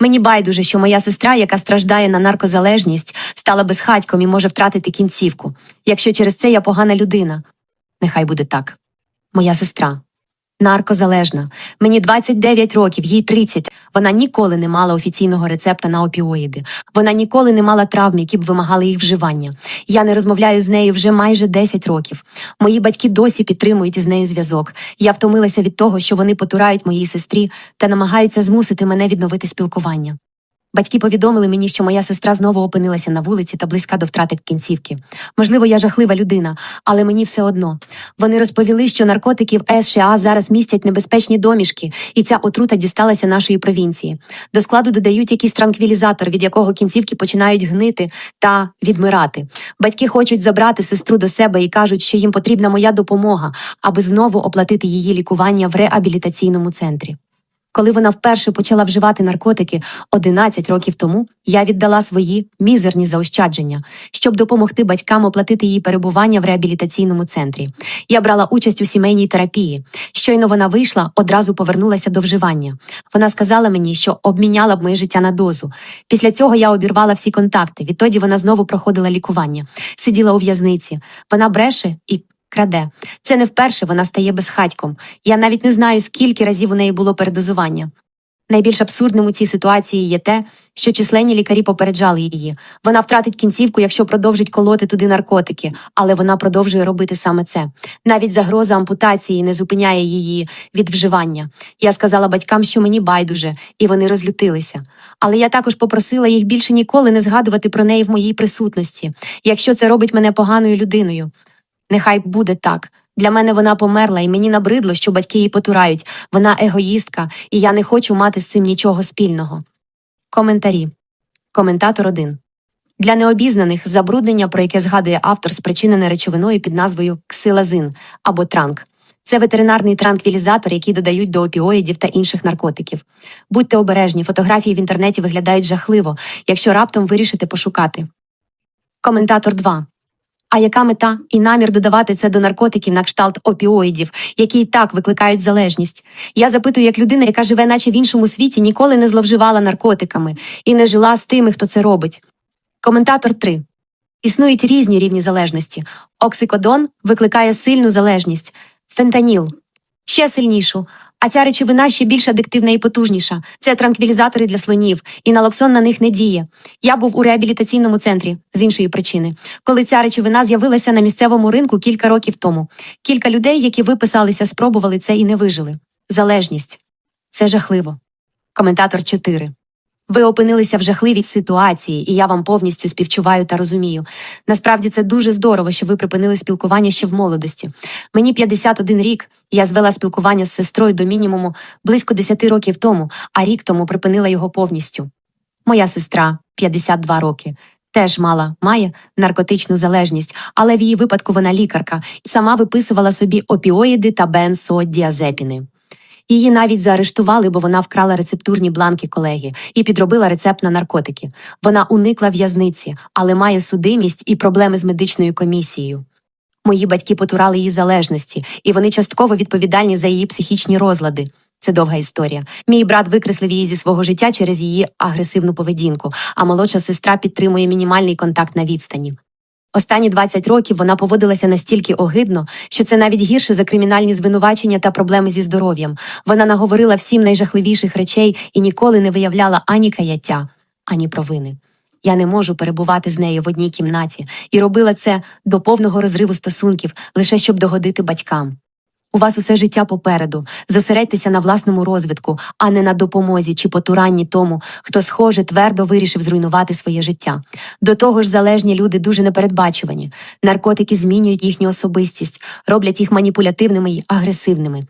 Мені байдуже, що моя сестра, яка страждає на наркозалежність, стала безхатьком і може втратити кінцівку. Якщо через це я погана людина. Нехай буде так. Моя сестра. Наркозалежна. Мені 29 років, їй 30. Вона ніколи не мала офіційного рецепта на опіоїди. Вона ніколи не мала травм, які б вимагали їх вживання. Я не розмовляю з нею вже майже 10 років. Мої батьки досі підтримують із нею зв'язок. Я втомилася від того, що вони потурають моїй сестрі та намагаються змусити мене відновити спілкування. Батьки повідомили мені, що моя сестра знову опинилася на вулиці та близька до втрати кінцівки. Можливо, я жахлива людина, але мені все одно. Вони розповіли, що наркотики в США зараз містять небезпечні домішки, і ця отрута дісталася нашої провінції. До складу додають якийсь транквілізатор, від якого кінцівки починають гнити та відмирати. Батьки хочуть забрати сестру до себе і кажуть, що їм потрібна моя допомога, аби знову оплатити її лікування в реабілітаційному центрі. Коли вона вперше почала вживати наркотики 11 років тому, я віддала свої мізерні заощадження, щоб допомогти батькам оплатити її перебування в реабілітаційному центрі. Я брала участь у сімейній терапії. Щойно вона вийшла, одразу повернулася до вживання. Вона сказала мені, що обміняла б моє життя на дозу. Після цього я обірвала всі контакти. Відтоді вона знову проходила лікування, сиділа у в'язниці. Вона бреше і краде. Це не вперше вона стає безхатьком. Я навіть не знаю, скільки разів у неї було передозування. Найбільш абсурдним у цій ситуації є те, що численні лікарі попереджали її. Вона втратить кінцівку, якщо продовжить колоти туди наркотики, але вона продовжує робити саме це. Навіть загроза ампутації не зупиняє її від вживання. Я сказала батькам, що мені байдуже, і вони розлютилися. Але я також попросила їх більше ніколи не згадувати про неї в моїй присутності, якщо це робить мене поганою людиною. Нехай буде так. Для мене вона померла, і мені набридло, що батьки її потурають. Вона егоїстка, і я не хочу мати з цим нічого спільного. Коментарі. Коментатор 1. Для необізнаних забруднення, про яке згадує автор, спричинене речовиною під назвою ксилазин або транк. Це ветеринарний транквілізатор, який додають до опіоїдів та інших наркотиків. Будьте обережні, фотографії в інтернеті виглядають жахливо, якщо раптом вирішите пошукати. Коментатор 2. А яка мета і намір додавати це до наркотиків на кшталт опіоїдів, які і так викликають залежність? Я запитую, як людина, яка живе, наче в іншому світі, ніколи не зловживала наркотиками і не жила з тими, хто це робить. Коментатор 3. Існують різні рівні залежності. Оксикодон викликає сильну залежність, фентаніл ще сильнішу. А ця речовина ще більш адиктивна і потужніша. Це транквілізатори для слонів, і налоксон на них не діє. Я був у реабілітаційному центрі з іншої причини, коли ця речовина з'явилася на місцевому ринку кілька років тому. Кілька людей, які виписалися, спробували це і не вижили. Залежність це жахливо. Коментатор 4. Ви опинилися в жахливій ситуації, і я вам повністю співчуваю та розумію. Насправді це дуже здорово, що ви припинили спілкування ще в молодості. Мені 51 рік. Я звела спілкування з сестрою до мінімуму близько 10 років тому, а рік тому припинила його повністю. Моя сестра, 52 роки, теж мала має наркотичну залежність, але в її випадку вона лікарка і сама виписувала собі опіоїди та бензодіазепіни. Її навіть заарештували, бо вона вкрала рецептурні бланки колеги і підробила рецепт на наркотики. Вона уникла в'язниці, але має судимість і проблеми з медичною комісією. Мої батьки потурали її залежності, і вони частково відповідальні за її психічні розлади. Це довга історія. Мій брат викреслив її зі свого життя через її агресивну поведінку, а молодша сестра підтримує мінімальний контакт на відстані. Останні 20 років вона поводилася настільки огидно, що це навіть гірше за кримінальні звинувачення та проблеми зі здоров'ям. Вона наговорила всім найжахливіших речей і ніколи не виявляла ані каяття, ані провини. Я не можу перебувати з нею в одній кімнаті і робила це до повного розриву стосунків, лише щоб догодити батькам. У вас усе життя попереду. Зосередьтеся на власному розвитку, а не на допомозі чи потуранні тому, хто, схоже, твердо вирішив зруйнувати своє життя. До того ж, залежні люди дуже непередбачувані. Наркотики змінюють їхню особистість, роблять їх маніпулятивними й агресивними.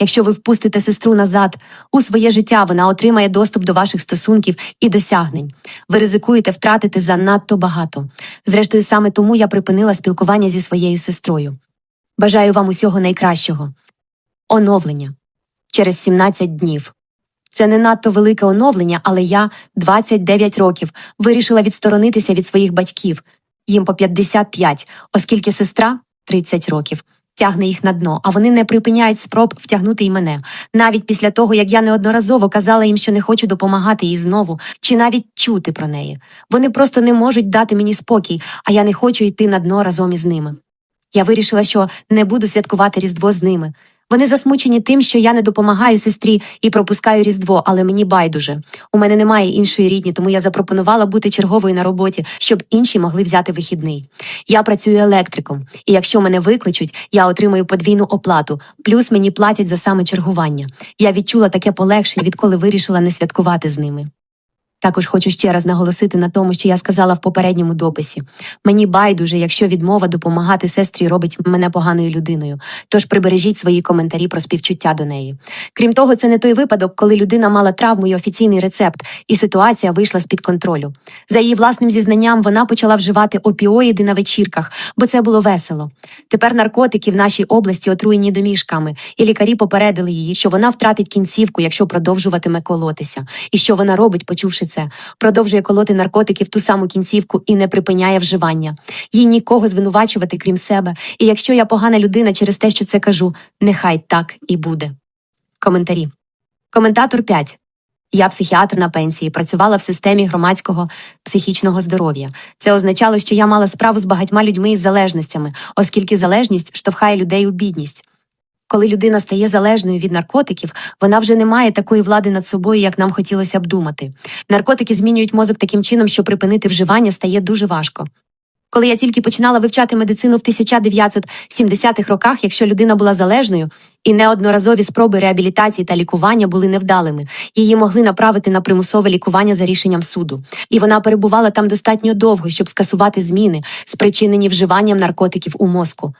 Якщо ви впустите сестру назад у своє життя, вона отримає доступ до ваших стосунків і досягнень. Ви ризикуєте втратити занадто багато. Зрештою, саме тому я припинила спілкування зі своєю сестрою. Бажаю вам усього найкращого. Оновлення через 17 днів. Це не надто велике оновлення, але я 29 років вирішила відсторонитися від своїх батьків. Їм по 55, оскільки сестра 30 років. тягне їх на дно, а вони не припиняють спроб втягнути й мене, навіть після того, як я неодноразово казала їм, що не хочу допомагати їй знову, чи навіть чути про неї. Вони просто не можуть дати мені спокій, а я не хочу йти на дно разом із ними. Я вирішила, що не буду святкувати Різдво з ними. Вони засмучені тим, що я не допомагаю сестрі і пропускаю Різдво, але мені байдуже. У мене немає іншої рідні, тому я запропонувала бути черговою на роботі, щоб інші могли взяти вихідний. Я працюю електриком, і якщо мене викличуть, я отримую подвійну оплату, плюс мені платять за саме чергування. Я відчула таке полегшення, відколи вирішила не святкувати з ними. Також хочу ще раз наголосити на тому, що я сказала в попередньому дописі. Мені байдуже, якщо відмова допомагати сестрі робить мене поганою людиною. Тож прибережіть свої коментарі про співчуття до неї. Крім того, це не той випадок, коли людина мала травму і офіційний рецепт, і ситуація вийшла з під контролю. За її власним зізнанням вона почала вживати опіоїди на вечірках, бо це було весело. Тепер наркотики в нашій області отруєні домішками, і лікарі попередили її, що вона втратить кінцівку, якщо продовжуватиме колотися. І що вона робить, почувши це, продовжує колоти наркотики в ту саму кінцівку і не припиняє вживання. Їй нікого звинувачувати, крім себе. І якщо я погана людина через те, що це кажу, нехай так і буде. Коментарі. Коментатор 5. Я психіатр на пенсії, працювала в системі громадського психічного здоров'я. Це означало, що я мала справу з багатьма людьми із залежностями, оскільки залежність штовхає людей у бідність. Коли людина стає залежною від наркотиків, вона вже не має такої влади над собою, як нам хотілося б думати. Наркотики змінюють мозок таким чином, що припинити вживання стає дуже важко. Коли я тільки починала вивчати медицину в 1970-х роках, якщо людина була залежною, і неодноразові спроби реабілітації та лікування були невдалими, її могли направити на примусове лікування за рішенням суду. І вона перебувала там достатньо довго, щоб скасувати зміни, спричинені вживанням наркотиків у мозку.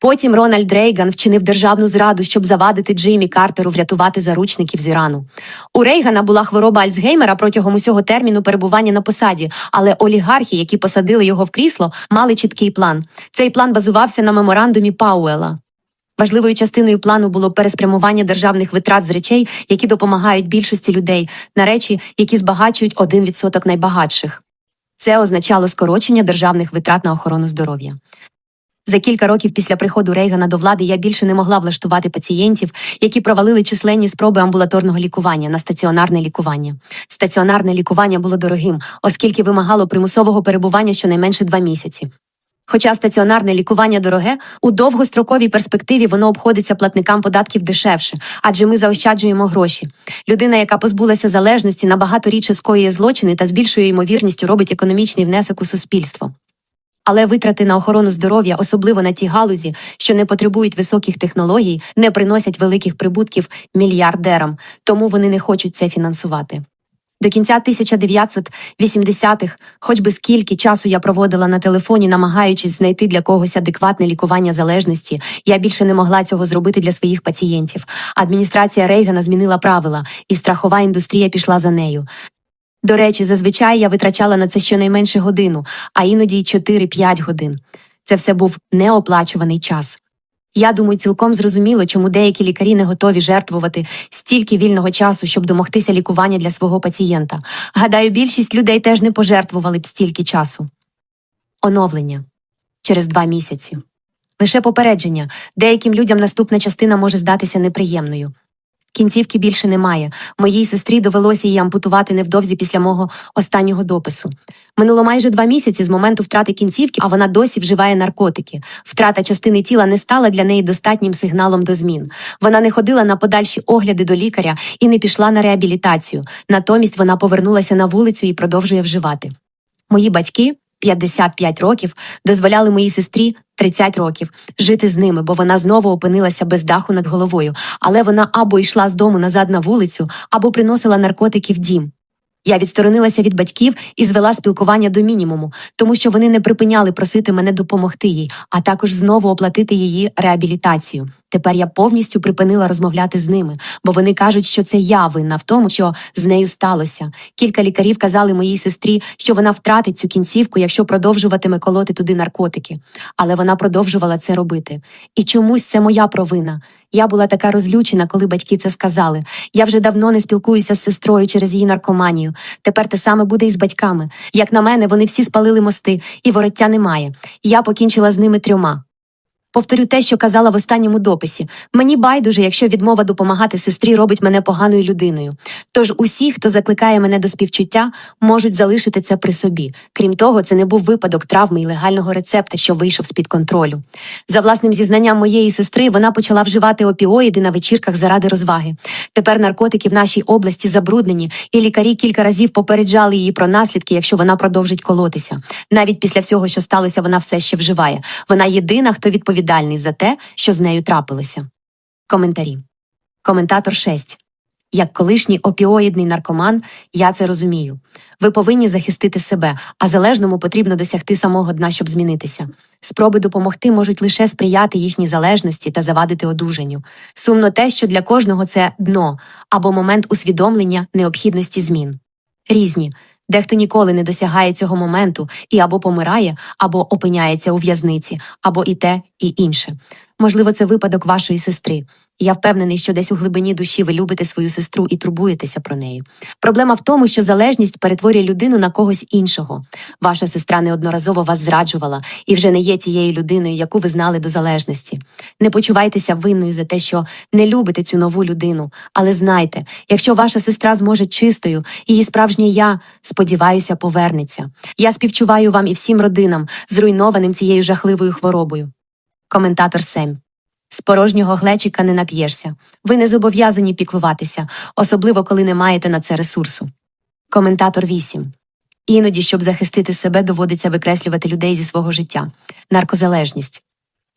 Потім Рональд Рейган вчинив державну зраду, щоб завадити Джиммі Картеру врятувати заручників з Ірану. У Рейгана була хвороба Альцгеймера протягом усього терміну перебування на посаді, але олігархи, які посадили його в крісло, мали чіткий план. Цей план базувався на меморандумі Пауела. Важливою частиною плану було переспрямування державних витрат з речей, які допомагають більшості людей, на речі, які збагачують 1% найбагатших. Це означало скорочення державних витрат на охорону здоров'я. За кілька років після приходу Рейгана до влади я більше не могла влаштувати пацієнтів, які провалили численні спроби амбулаторного лікування на стаціонарне лікування. Стаціонарне лікування було дорогим, оскільки вимагало примусового перебування щонайменше два місяці. Хоча стаціонарне лікування дороге, у довгостроковій перспективі воно обходиться платникам податків дешевше, адже ми заощаджуємо гроші. Людина, яка позбулася залежності, набагато рідше скоює злочини та з більшою ймовірністю робить економічний внесок у суспільство. Але витрати на охорону здоров'я, особливо на ті галузі, що не потребують високих технологій, не приносять великих прибутків мільярдерам, тому вони не хочуть це фінансувати. До кінця 1980-х, хоч би скільки часу я проводила на телефоні, намагаючись знайти для когось адекватне лікування залежності, я більше не могла цього зробити для своїх пацієнтів. Адміністрація Рейгана змінила правила, і страхова індустрія пішла за нею. До речі, зазвичай я витрачала на це щонайменше годину, а іноді й 4-5 годин. Це все був неоплачуваний час. Я думаю, цілком зрозуміло, чому деякі лікарі не готові жертвувати стільки вільного часу, щоб домогтися лікування для свого пацієнта. Гадаю, більшість людей теж не пожертвували б стільки часу. Оновлення через два місяці. Лише попередження деяким людям наступна частина може здатися неприємною. Кінцівки більше немає. Моїй сестрі довелося її ампутувати невдовзі після мого останнього допису. Минуло майже два місяці з моменту втрати кінцівки, а вона досі вживає наркотики. Втрата частини тіла не стала для неї достатнім сигналом до змін. Вона не ходила на подальші огляди до лікаря і не пішла на реабілітацію. Натомість вона повернулася на вулицю і продовжує вживати. Мої батьки 55 років дозволяли моїй сестрі 30 років жити з ними, бо вона знову опинилася без даху над головою, але вона або йшла з дому назад на вулицю, або приносила наркотики в дім. Я відсторонилася від батьків і звела спілкування до мінімуму, тому що вони не припиняли просити мене допомогти їй, а також знову оплатити її реабілітацію. Тепер я повністю припинила розмовляти з ними, бо вони кажуть, що це я винна в тому, що з нею сталося. Кілька лікарів казали моїй сестрі, що вона втратить цю кінцівку, якщо продовжуватиме колоти туди наркотики. Але вона продовжувала це робити. І чомусь це моя провина. Я була така розлючена, коли батьки це сказали. Я вже давно не спілкуюся з сестрою через її наркоманію. Тепер те саме буде і з батьками. Як на мене, вони всі спалили мости, і вороття немає. Я покінчила з ними трьома. Повторю те, що казала в останньому дописі. Мені байдуже, якщо відмова допомагати сестрі робить мене поганою людиною. Тож усі, хто закликає мене до співчуття, можуть залишити це при собі. Крім того, це не був випадок травми і легального рецепта, що вийшов з-під контролю. За власним зізнанням моєї сестри, вона почала вживати опіоїди на вечірках заради розваги. Тепер наркотики в нашій області забруднені, і лікарі кілька разів попереджали її про наслідки, якщо вона продовжить колотися. Навіть після всього, що сталося, вона все ще вживає. Вона єдина, хто відповідальний за те, що з нею трапилося. Коментарі. Коментатор 6. Як колишній опіоїдний наркоман, я це розумію. Ви повинні захистити себе, а залежному потрібно досягти самого дна, щоб змінитися. Спроби допомогти можуть лише сприяти їхній залежності та завадити одужанню. Сумно те, що для кожного це дно або момент усвідомлення необхідності змін. Різні. Дехто ніколи не досягає цього моменту і або помирає, або опиняється у в'язниці, або і те, і інше. Можливо, це випадок вашої сестри. Я впевнений, що десь у глибині душі ви любите свою сестру і турбуєтеся про неї. Проблема в тому, що залежність перетворює людину на когось іншого. Ваша сестра неодноразово вас зраджувала і вже не є тією людиною, яку ви знали до залежності. Не почувайтеся винною за те, що не любите цю нову людину, але знайте, якщо ваша сестра зможе чистою, її справжнє я, сподіваюся, повернеться. Я співчуваю вам і всім родинам, зруйнованим цією жахливою хворобою. Коментатор Сем. З порожнього глечика не нап'єшся. Ви не зобов'язані піклуватися, особливо коли не маєте на це ресурсу. Коментатор 8. Іноді, щоб захистити себе, доводиться викреслювати людей зі свого життя. Наркозалежність.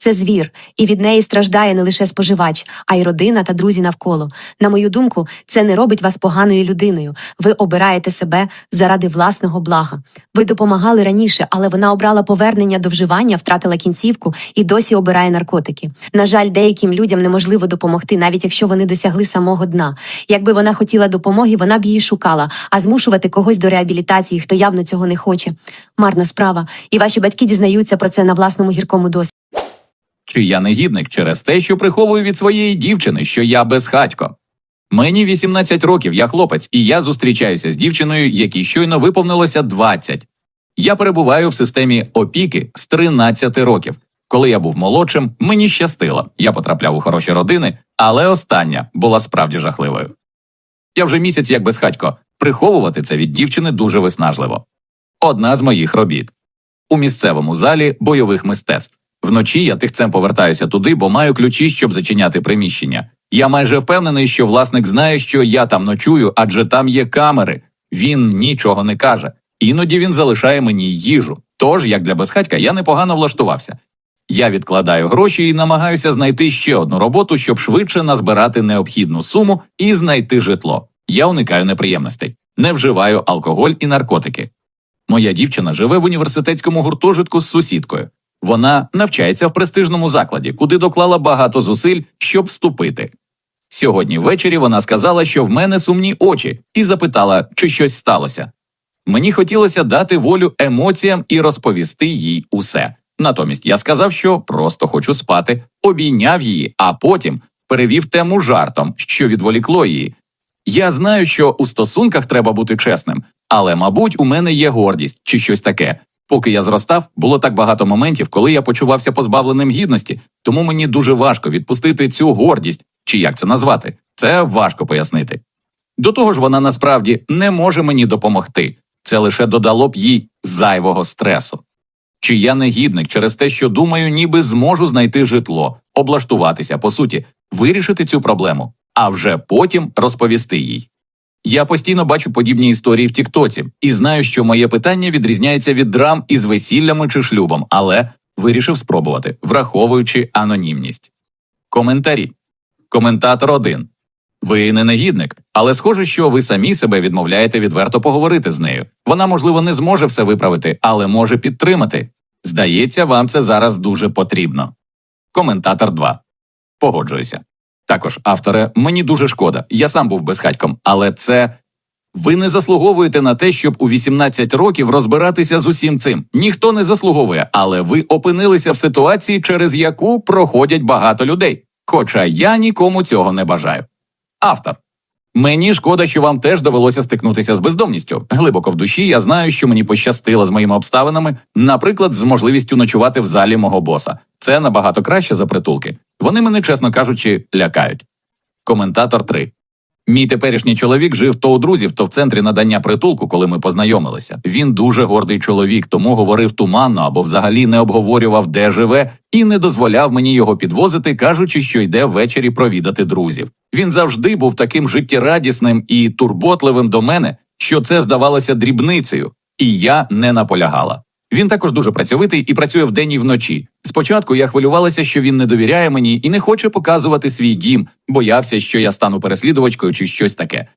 Це звір, і від неї страждає не лише споживач, а й родина та друзі навколо. На мою думку, це не робить вас поганою людиною. Ви обираєте себе заради власного блага. Ви допомагали раніше, але вона обрала повернення до вживання, втратила кінцівку і досі обирає наркотики. На жаль, деяким людям неможливо допомогти, навіть якщо вони досягли самого дна. Якби вона хотіла допомоги, вона б її шукала, а змушувати когось до реабілітації, хто явно цього не хоче. Марна справа, і ваші батьки дізнаються про це на власному гіркому досвіді. Чи я негідник через те, що приховую від своєї дівчини, що я безхатько? Мені 18 років, я хлопець, і я зустрічаюся з дівчиною, якій щойно виповнилося 20. Я перебуваю в системі опіки з 13 років. Коли я був молодшим, мені щастило. Я потрапляв у хороші родини, але остання була справді жахливою. Я вже місяць як безхатько. Приховувати це від дівчини дуже виснажливо. Одна з моїх робіт у місцевому залі бойових мистецтв. Вночі я тихцем повертаюся туди, бо маю ключі, щоб зачиняти приміщення. Я майже впевнений, що власник знає, що я там ночую, адже там є камери. Він нічого не каже. Іноді він залишає мені їжу. Тож, як для безхатька, я непогано влаштувався. Я відкладаю гроші і намагаюся знайти ще одну роботу, щоб швидше назбирати необхідну суму і знайти житло. Я уникаю неприємностей, не вживаю алкоголь і наркотики. Моя дівчина живе в університетському гуртожитку з сусідкою. Вона навчається в престижному закладі, куди доклала багато зусиль, щоб вступити. Сьогодні ввечері вона сказала, що в мене сумні очі, і запитала, чи щось сталося. Мені хотілося дати волю емоціям і розповісти їй усе. Натомість я сказав, що просто хочу спати, обійняв її, а потім перевів тему жартом, що відволікло її. Я знаю, що у стосунках треба бути чесним, але, мабуть, у мене є гордість чи щось таке. Поки я зростав, було так багато моментів, коли я почувався позбавленим гідності, тому мені дуже важко відпустити цю гордість, чи як це назвати. Це важко пояснити. До того ж, вона насправді не може мені допомогти. Це лише додало б їй зайвого стресу. Чи я негідник через те, що думаю, ніби зможу знайти житло, облаштуватися, по суті, вирішити цю проблему, а вже потім розповісти їй. Я постійно бачу подібні історії в Тіктоці і знаю, що моє питання відрізняється від драм із весіллями чи шлюбом, але вирішив спробувати, враховуючи анонімність. Коментарі. Коментатор 1. Ви не негідник, але схоже, що ви самі себе відмовляєте відверто поговорити з нею. Вона, можливо, не зможе все виправити, але може підтримати. Здається, вам це зараз дуже потрібно. Коментатор 2. Погоджуюся. Також, авторе, мені дуже шкода. Я сам був безхатьком, але це. Ви не заслуговуєте на те, щоб у 18 років розбиратися з усім цим. Ніхто не заслуговує, але ви опинилися в ситуації, через яку проходять багато людей. Хоча я нікому цього не бажаю. Автор. Мені шкода, що вам теж довелося стикнутися з бездомністю. Глибоко в душі я знаю, що мені пощастило з моїми обставинами, наприклад, з можливістю ночувати в залі мого боса. Це набагато краще за притулки. Вони мене, чесно кажучи, лякають. Коментатор 3. Мій теперішній чоловік жив то у друзів, то в центрі надання притулку, коли ми познайомилися. Він дуже гордий чоловік, тому говорив туманно або взагалі не обговорював, де живе, і не дозволяв мені його підвозити, кажучи, що йде ввечері провідати друзів. Він завжди був таким життєрадісним і турботливим до мене, що це здавалося дрібницею, і я не наполягала. Він також дуже працьовитий і працює вдень і вночі. Спочатку я хвилювалася, що він не довіряє мені і не хоче показувати свій дім, боявся, що я стану переслідувачкою чи щось таке.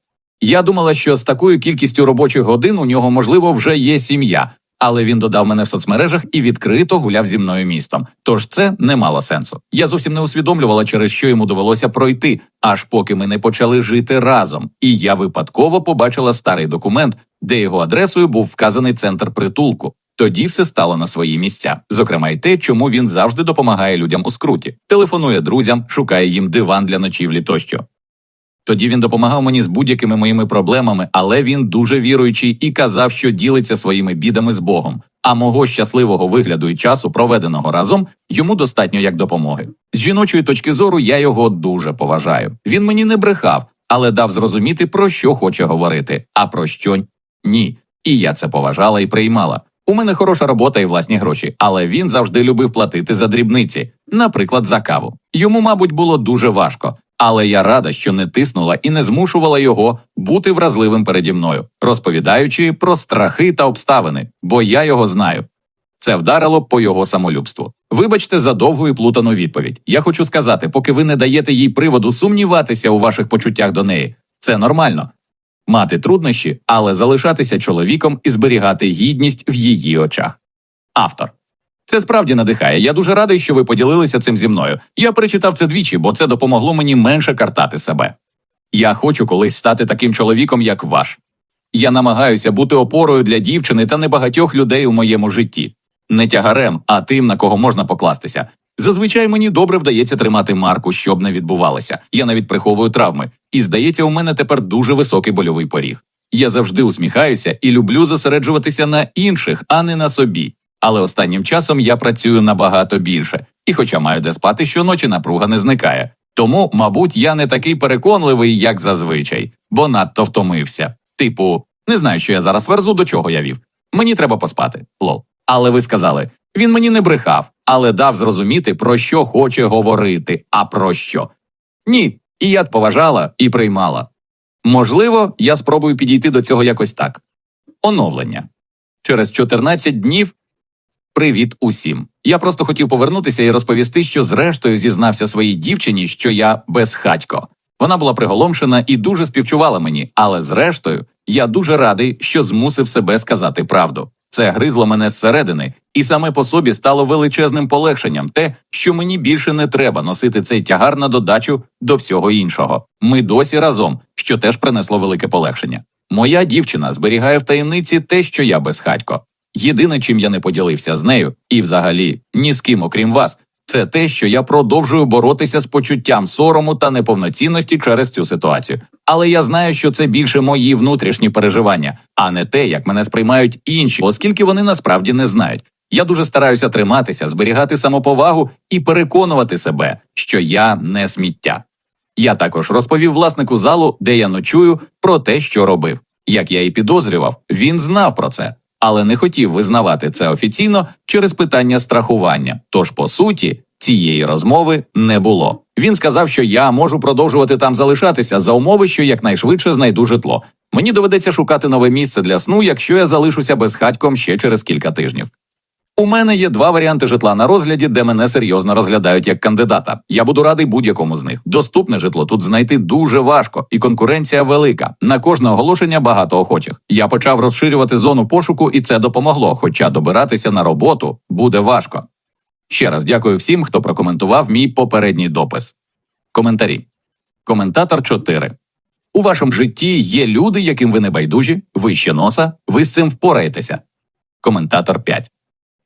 Я думала, що з такою кількістю робочих годин у нього, можливо, вже є сім'я, але він додав мене в соцмережах і відкрито гуляв зі мною містом. Тож це не мало сенсу. Я зовсім не усвідомлювала, через що йому довелося пройти, аж поки ми не почали жити разом. І я випадково побачила старий документ, де його адресою був вказаний центр притулку. Тоді все стало на свої місця, зокрема й те, чому він завжди допомагає людям у скруті, телефонує друзям, шукає їм диван для ночівлі тощо. Тоді він допомагав мені з будь-якими моїми проблемами, але він дуже віруючий і казав, що ділиться своїми бідами з Богом. А мого щасливого вигляду і часу, проведеного разом, йому достатньо як допомоги. З жіночої точки зору я його дуже поважаю. Він мені не брехав, але дав зрозуміти, про що хоче говорити, а про що ні. І я це поважала і приймала. У мене хороша робота і власні гроші, але він завжди любив платити за дрібниці, наприклад, за каву. Йому, мабуть, було дуже важко, але я рада, що не тиснула і не змушувала його бути вразливим переді мною, розповідаючи про страхи та обставини, бо я його знаю. Це вдарило по його самолюбству. Вибачте за довгу і плутану відповідь. Я хочу сказати, поки ви не даєте їй приводу сумніватися у ваших почуттях до неї, це нормально. Мати труднощі, але залишатися чоловіком і зберігати гідність в її очах. Автор. Це справді надихає. Я дуже радий, що ви поділилися цим зі мною. Я перечитав це двічі, бо це допомогло мені менше картати себе. Я хочу колись стати таким чоловіком, як ваш. Я намагаюся бути опорою для дівчини та небагатьох людей у моєму житті, не тягарем, а тим, на кого можна покластися. Зазвичай мені добре вдається тримати марку, щоб не відбувалося. Я навіть приховую травми, і здається, у мене тепер дуже високий больовий поріг. Я завжди усміхаюся і люблю зосереджуватися на інших, а не на собі. Але останнім часом я працюю набагато більше, і, хоча маю де спати щоночі, напруга не зникає. Тому, мабуть, я не такий переконливий, як зазвичай, бо надто втомився. Типу, не знаю, що я зараз верзу, до чого я вів. Мені треба поспати. Лол. Але ви сказали, він мені не брехав, але дав зрозуміти, про що хоче говорити, а про що. Ні, і я поважала і приймала. Можливо, я спробую підійти до цього якось так. Оновлення. Через 14 днів. Привіт усім. Я просто хотів повернутися і розповісти, що зрештою зізнався своїй дівчині, що я безхатько. Вона була приголомшена і дуже співчувала мені, але зрештою я дуже радий, що змусив себе сказати правду. Це гризло мене зсередини, і саме по собі стало величезним полегшенням те, що мені більше не треба носити цей тягар на додачу до всього іншого. Ми досі разом, що теж принесло велике полегшення. Моя дівчина зберігає в таємниці те, що я безхатько. Єдине, чим я не поділився з нею, і взагалі ні з ким, окрім вас, це те, що я продовжую боротися з почуттям сорому та неповноцінності через цю ситуацію. Але я знаю, що це більше мої внутрішні переживання, а не те, як мене сприймають інші, оскільки вони насправді не знають. Я дуже стараюся триматися, зберігати самоповагу і переконувати себе, що я не сміття. Я також розповів власнику залу, де я ночую, про те, що робив. Як я і підозрював, він знав про це, але не хотів визнавати це офіційно через питання страхування. Тож, по суті, цієї розмови не було. Він сказав, що я можу продовжувати там залишатися за умови, що якнайшвидше знайду житло. Мені доведеться шукати нове місце для сну, якщо я залишуся безхатьком ще через кілька тижнів. У мене є два варіанти житла на розгляді, де мене серйозно розглядають як кандидата. Я буду радий будь-якому з них. Доступне житло тут знайти дуже важко, і конкуренція велика. На кожне оголошення багато охочих. Я почав розширювати зону пошуку, і це допомогло. Хоча добиратися на роботу буде важко. Ще раз дякую всім, хто прокоментував мій попередній допис. Коментарі. Коментатор 4. У вашому житті є люди, яким ви не байдужі, вище носа, ви з цим впораєтеся. Коментатор 5.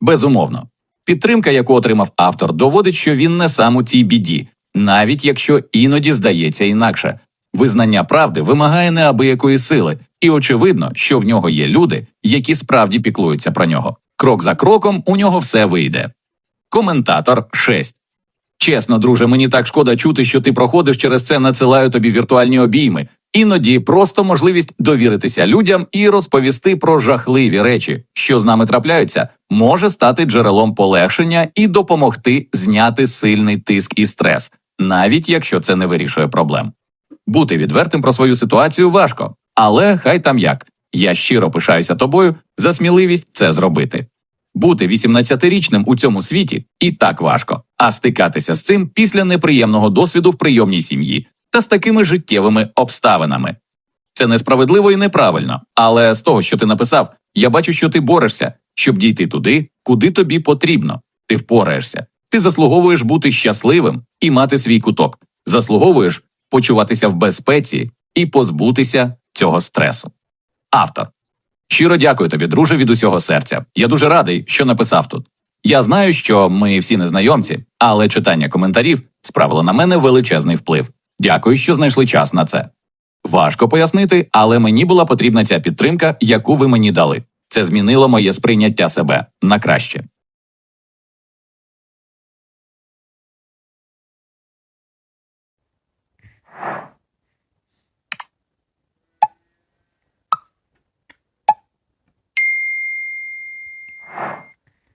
Безумовно. Підтримка, яку отримав автор, доводить, що він не сам у цій біді, навіть якщо іноді здається інакше. Визнання правди вимагає неабиякої сили, і очевидно, що в нього є люди, які справді піклуються про нього. Крок за кроком у нього все вийде. Коментатор 6. Чесно, друже, мені так шкода чути, що ти проходиш через це, надсилаю тобі віртуальні обійми. Іноді просто можливість довіритися людям і розповісти про жахливі речі, що з нами трапляються, може стати джерелом полегшення і допомогти зняти сильний тиск і стрес, навіть якщо це не вирішує проблем. Бути відвертим про свою ситуацію важко, але хай там як. Я щиро пишаюся тобою за сміливість це зробити. Бути 18-річним у цьому світі і так важко, а стикатися з цим після неприємного досвіду в прийомній сім'ї та з такими життєвими обставинами. Це несправедливо і неправильно, але з того, що ти написав, я бачу, що ти борешся, щоб дійти туди, куди тобі потрібно. Ти впораєшся. Ти заслуговуєш бути щасливим і мати свій куток. Заслуговуєш почуватися в безпеці і позбутися цього стресу. Автор. Щиро дякую тобі, друже, від усього серця. Я дуже радий, що написав тут. Я знаю, що ми всі незнайомці, але читання коментарів справило на мене величезний вплив. Дякую, що знайшли час на це. Важко пояснити, але мені була потрібна ця підтримка, яку ви мені дали. Це змінило моє сприйняття себе на краще.